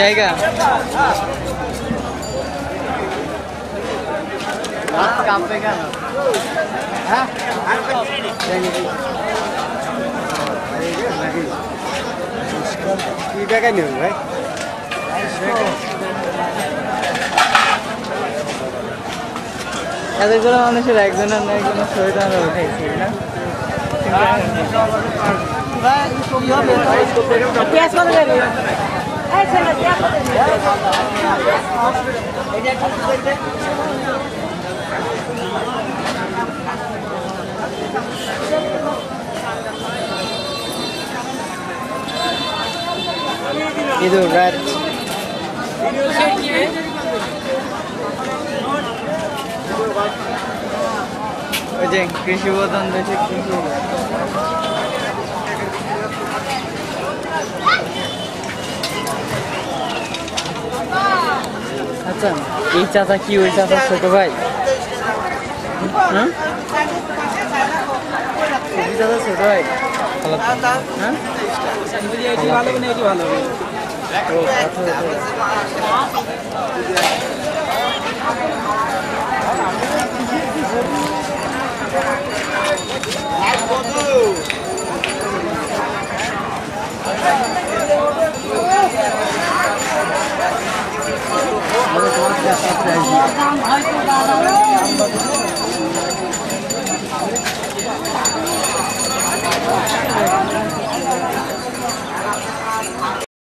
জায়গা। কাঁপে কেন এতগুলো মানুষের একজনের না একজনের শরীর আমরা উঠেছি না? পেঁয়াজ ಇದು red Hocam kışı vatandaşı kışı আচ্ছা এই চাচা কি ওই চাচা ছোট ভাই? হ্যাঁ? চাচা ছোট ভালো হ্যাঁ? 这么大